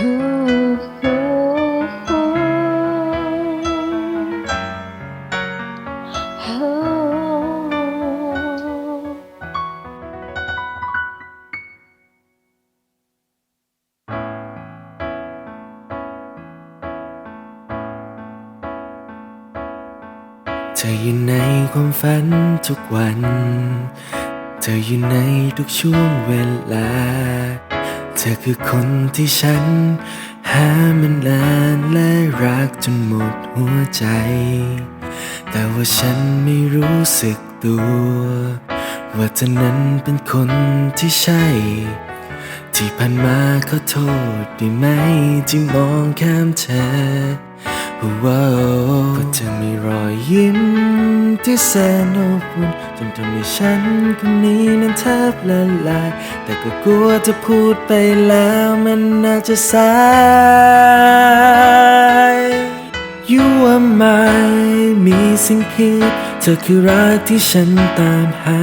เธออยู่ในความฝันทุกวัน เธออยู่ในทุกช่วงเวลา เธอคือคนที่ฉัน หามานานและรักจนหมดหัวใจ แต่ว่าฉันไม่รู้สึกตัว ว่าเธอนั้นเป็นคนที่ใช่ ที่ผ่านมาขอโทษได้ไหมที่มองข้ามเธอ ว้าวเพราะเธอมีรอยยิ้มที่แสนอบอุ่นจนทำให้ฉันคนนี้นั้นแทบละลาย แต่ก็กลัวจะพูดไปแล้วมันน่าจะสาย You are my มีสิ่งผิดเธอคือรักที่ฉันตามหา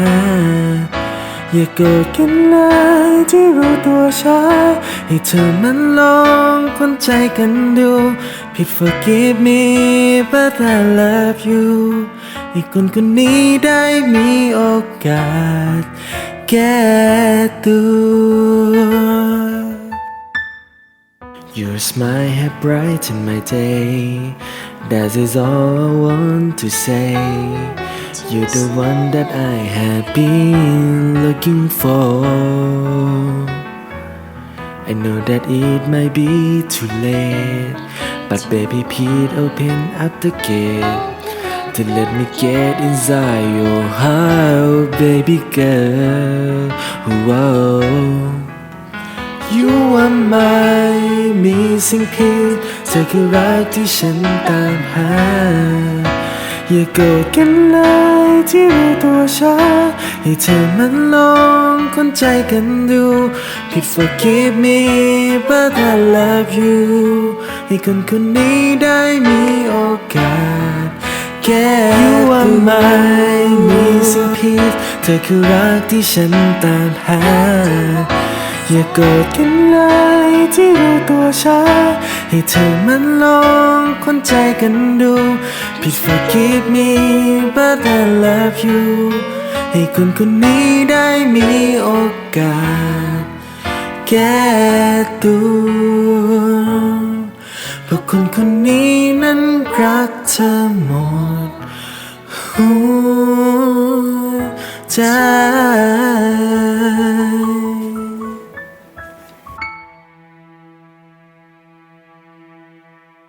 อย่าโกรธกันเลยที่รู้ตัวช้าให้เธอมันลอง คนใจกันดูผิด forgive me but I love you ให้คนคนนี้ได้มีโอกาส แก้ตัว Your smile have brightened my day. That is all I want to say. You're the one that I have been looking for. I know that it might be too late, but baby, please open up the gate to let me get inside your heart, baby girl. Whoa. You are my missing piece เธอคือรักที่ฉันตามหา อย่าโกรธกันเลยที่รู้ตัวช้าให้เธอมันลองคนใจกันดูผิด forgive me but I love you ให้คนคนนี้ได้มีโอกาสแก้ You are my missing piece เธอคือรักที่ฉันตามหาอย่าโกรธกันเลยที่รู้ตัวช้า ให้เธอมันลองคนใจกันดูผิด forgive me but I love you ให้คนคนนี้ได้มีโอกาส แก้ตัวเพราะคนคนนี้นั้นรักเธอหมดหัวใจ